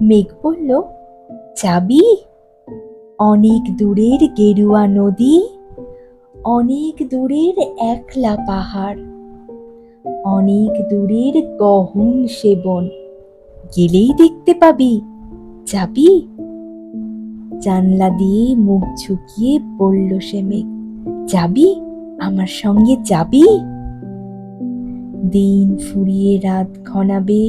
মেঘ বলল, যাবি? অনেক দূরের গেরুয়া নদী, অনেক দূরের একলা পাহাড়, অনেক দূরের গহন সেবন। গেলেই দেখতে পাবি। যাবি? জানলা দিয়ে মুখ ঝুঁকিয়ে বলল সে মেঘ, যাবি? আমার সঙ্গে যাবি? দিন ফুরিয়ে রাত ঘনাবে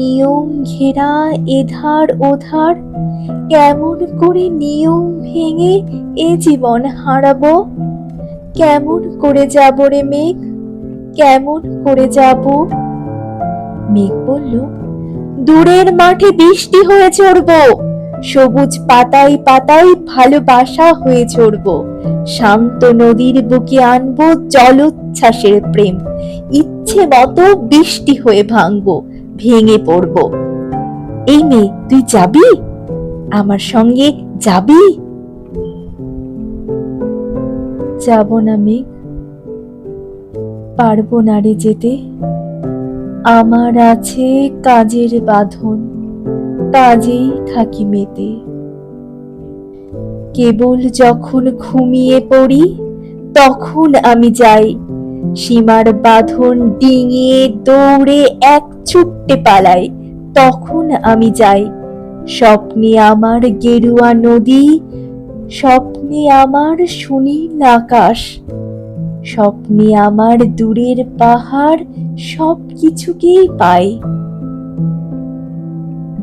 নিয়ম ঘেরা এধার ওধার, কেমন করে নিয়ম ভেঙে এ জীবন হারাবো? কেমন করে যাব রে মেঘ? কেমন করে যাব? মেঘ বলল, দূরের মাঠে বৃষ্টি হয়ে চড়ব সবুজ পাতায় পাতায় ভালোবাসা হয়ে চড়ব শান্ত নদীর বুকে আনব জলোচ্ছ্বাসের প্রেম, ইচ্ছে মতো বৃষ্টি হয়ে ভাঙবো ভেঙে পড়ব। এই মেয়ে, তুই যাবি? আমার সঙ্গে যাবি? যাব না মেঘ পারব না রে যেতে। আমার আছে কাজের বাঁধন, কাজেই থাকি মেতে। কেবল যখন ঘুমিয়ে পড়ি, তখন আমি যাই সীমার বাঁধন ডিঙিয়ে দৌড়ে এক ছুট্টে পালাই। তখন আমি যাই। স্বপ্নে আমার গেরুয়া নদী, স্বপ্নে আমার সুনীল আকাশ। স্বপ্নে আমার দূরের পাহাড় সব কিছুকেই পাই।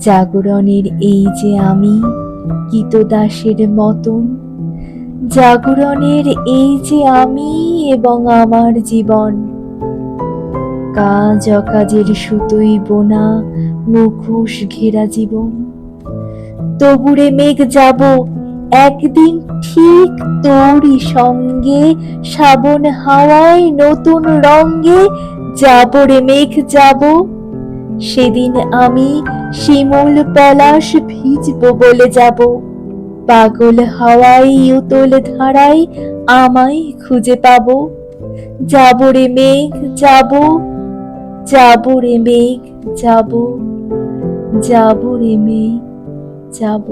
জাগরণের এই যে আমি গীতদাসের মতন। জাগরণের এই যে আমি এবং আমার জীবন। কাজ অকাজের সুতোই বোনা মুখোশ ঘেরা জীবন। তবুরে মেঘ যাব, একদিন ঠিক তোরই সঙ্গে, শ্রাবণ হাওয়ায় নতুন রঙ্গে যাব রে মেঘ যাব। সেদিন আমি শিমুল পলাশ ভিজব বলে যাব। পাগল হাওয়াই উতল ধারায় আমায় খুঁজে পাব। যাব রে মেঘ, যাব যাব রে মেঘ, যাব যাব রে মেঘ, যাব।